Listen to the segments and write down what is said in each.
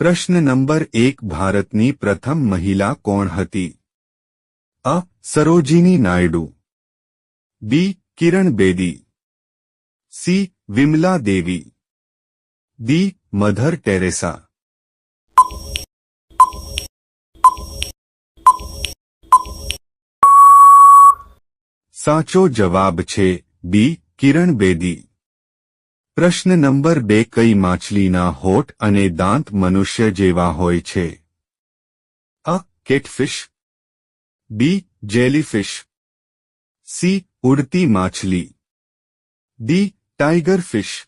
પ્રશ્ન નંબર એક, ભારતની પ્રથમ મહિલા કોણ હતી? અ. Sarojini Naidu. B. Kiran Bedi. C. Vimla Devi. D. Mother Teresa. સાચો જવાબ છે બી. કિરણ બેદી. પ્રશ્ન નંબર બે, કઈ માછલીના હોઠ અને દાંત મનુષ્ય જેવા હોય છે? A, catfish. B, jellyfish. C, ઉડતી માછલી. ડી ટાઈગર ફિશ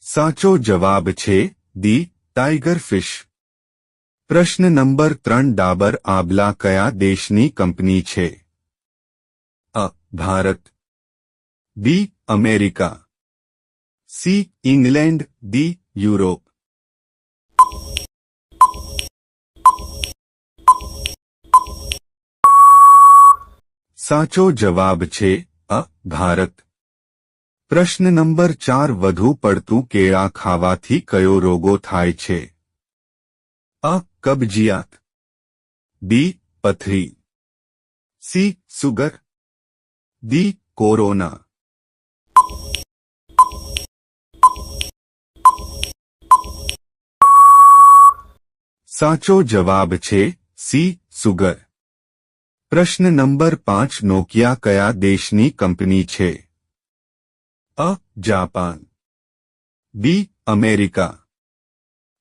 સાચો જવાબ છે દી ટાઈગર ફિશ પ્રશ્ન નંબર ત્રણ ડાબર આબલા કયા દેશની કંપની છે અ Bharat B America C England D Europe સાચો જવાબ છે અ ભારત પ્રશ્ન નંબર ચાર વધુ પડતું કેળા ખાવાથી કયો રોગો થાય છે અ કબજિયાત બી પથરી સી સુગર ડી કોરોના સાચો જવાબ છે સી સુગર પ્રશ્ન નંબર પાંચ નોકિયા કયા દેશની કંપની છે અ જાપાન બી અમેરિકા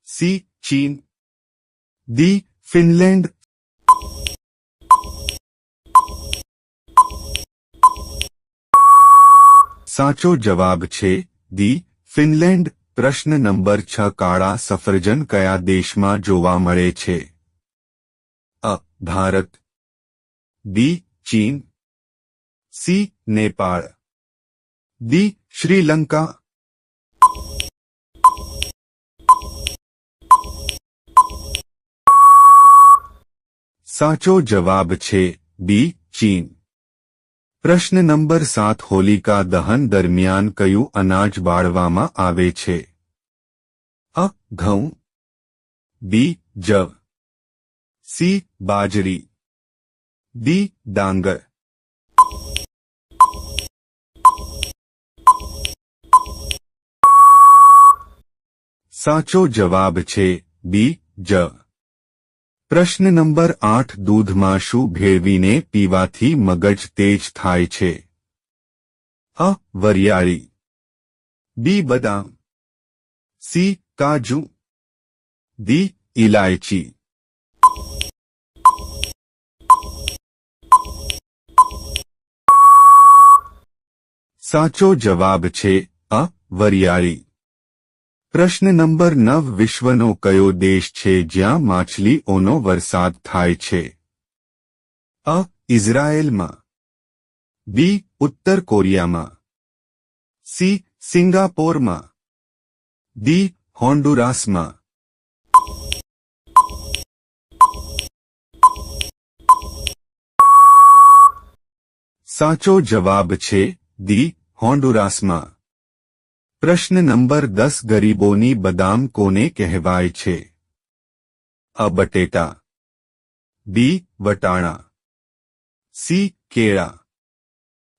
સી ચીન ડી ફિનલેન્ડ સાચો જવાબ છે દી ફિનલેન્ડ. પ્રશ્ન નંબર છ, કાળા સફરજન કયા દેશમાં જોવા મળે છે? અ, ભારત. બી, ચીન. સી, નેપાળ. દી શ્રીલંકા. સાચો જવાબ છે બી ચીન પ્રશ્ન નંબર સાત હોલિકા દહન દરમિયાન કયું અનાજ બાળવામાં આવે છે અ ઘઉં બી જવ સી બાજરી ડી ડાંગર સાચો જવાબ છે બી જ પ્રશ્ન નંબર આઠ દૂધમાં શું ભેળવીને પીવાથી મગજ તેજ થાય છે. અ, વરિયાળી. બી, બદામ. સી, કાજુ. દી ઇલાયચી સાચો જવાબ છે અ, વરિયાળી. પ્રશ્ન નંબર નવ, વિશ્વનો કયો દેશ છે જ્યાં માછલીઓનો વરસાદ થાય છે? અ, ઇઝરાયેલમાં. બી, ઉત્તર કોરિયામાં. સી, સિંગાપોરમાં. ડી, હોન્ડુરાસમાં. સાચો જવાબ છે દી હોન્ડુરાસમાં. પ્રશ્ન નંબર દસ ગરીબોની બદામ કોને કહેવાય છે? અ બટેટા, બી વટાણા, સી કેળા,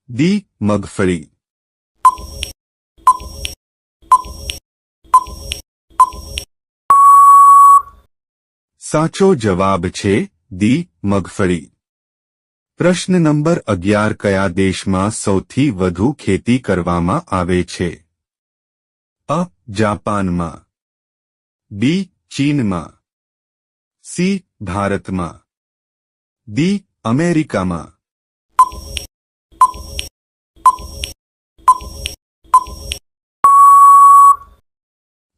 ડી મગફળી. સાચો જવાબ છે દી મગફળી. પ્રશ્ન નંબર અગિયાર કયા દેશમાં સૌથી વધુ ખેતી કરવામાં આવે છે? અ, જાપાનમાં. બી, ચીનમાં. સી, ભારતમાં. ડી, અમેરિકામાં.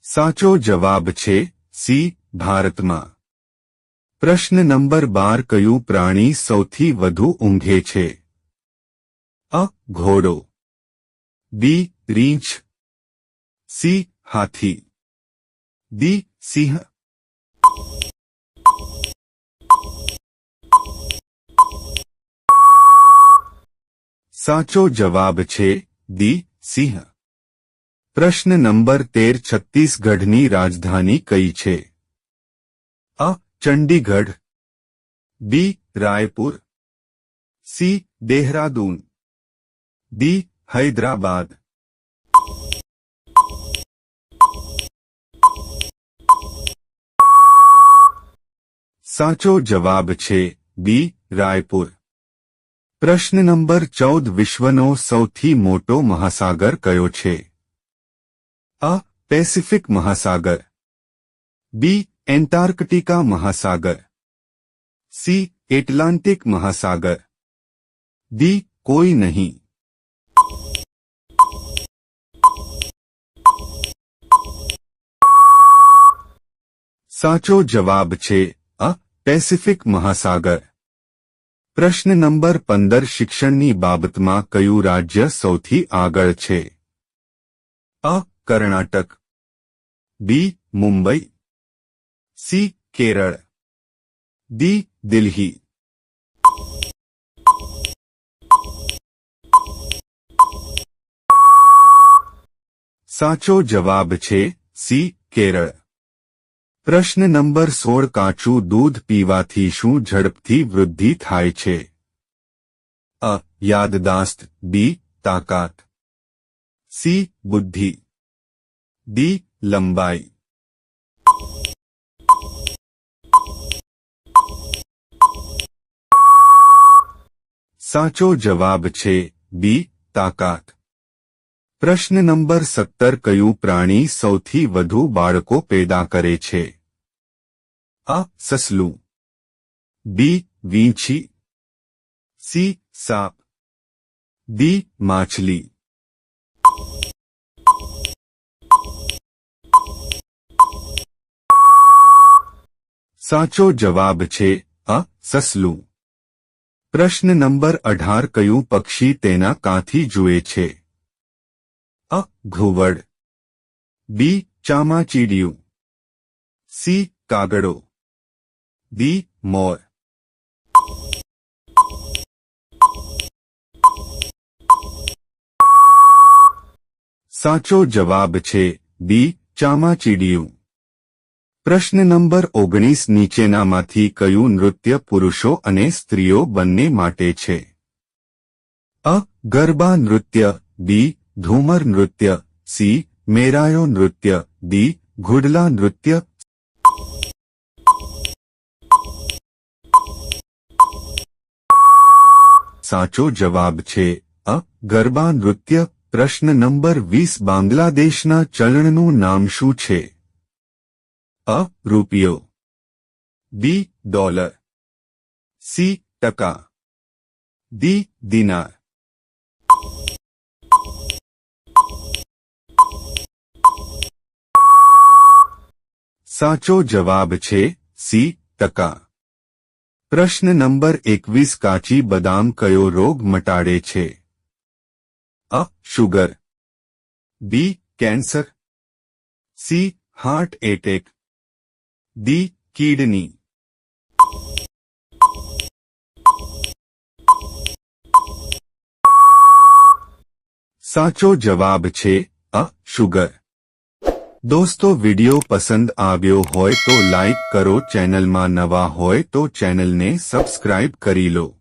સાચો જવાબ છે સી, ભારતમાં. પ્રશ્ન નંબર બાર કયું પ્રાણી સૌથી વધુ ઊંઘે છે? અ, ઘોડો. બી, રીંછ. સી હાથી ડી સિંહ સાચો જવાબ છે દી સિંહ પ્રશ્ન નંબર તેર છત્તીસગઢની રાજધાની કઈ છે અ Chandigarh B Raipur C Dehradun D Hyderabad સાચો જવાબ છે બી રાયપુર પ્રશ્ન નંબર ચૌદ વિશ્વનો સૌથી મોટો મહાસાગર કયો છે અ પેસિફિક મહાસાગર બી એન્ટાર્કટિકા મહાસાગર સી એટલાન્ટિક મહાસાગર ડી કોઈ નહીં સાચો જવાબ છે અ પેસિફિક મહાસાગર પ્રશ્ન નંબર પંદર શિક્ષણની બાબતમાં કયું રાજ્ય સૌથી આગળ છે? અ. Karnataka. B. Mumbai. C. Kerala. D Delhi. સાચો જવાબ છે સી. કેરળ. પ્રશ્ન નંબર સોળ, કાચું દૂધ પીવાથી શું ઝડપથી વૃદ્ધિ થાય છે? અ, યાદદાસ્ત, બી, તાકાત. સી, બુદ્ધિ. ડી, લંબાઈ. સાચો જવાબ છે બી, તાકાત. પ્રશ્ન નંબર સત્તર, કયું પ્રાણી સૌથી વધુ બાળકો પેદા કરે છે? અ, સસલું. બી, વીંછી. સી, સાપ. ડી, માછલી. સાચો જવાબ છે, અ, સસલું. પ્રશ્ન નંબર અઢાર, કયું પક્ષી તેના કાંથી જુએ છે? અ ઘુવડ. બી ચામાચીડિયું. સી કાગડો. ડી મોર. સાચો જવાબ છે બી ચામાચીડિયું. પ્રશ્ન નંબર ઓગણીસ નીચેનામાંથી કયું નૃત્ય પુરુષો અને સ્ત્રીઓ બંને માટે છે? અ ગરબા નૃત્ય, બી ધૂમર નૃત્ય સી મેરાયો નૃત્ય ડી ઘુડલા નૃત્ય સાચો જવાબ છે અ ગરબા નૃત્ય પ્રશ્ન નંબર વીસ બાંગ્લાદેશના ચલણનું નામ શું છે અ રૂપિયો બી ડોલર સી ટકા ડી દિનાર સાચો જવાબ છે સી ટકા પ્રશ્ન નંબર એકવીસ કાચી બદામ કયો રોગ મટાડે છે અ sugar B cancer C heart attack D kidney સાચો જવાબ છે અ શુગર દોસ્તો, વિડિયો પસંદ આવ્યો હોય તો લાઈક કરો, ચેનલમાં નવા હોય તો ચેનલને સબસ્ક્રાઇબ કરી લો.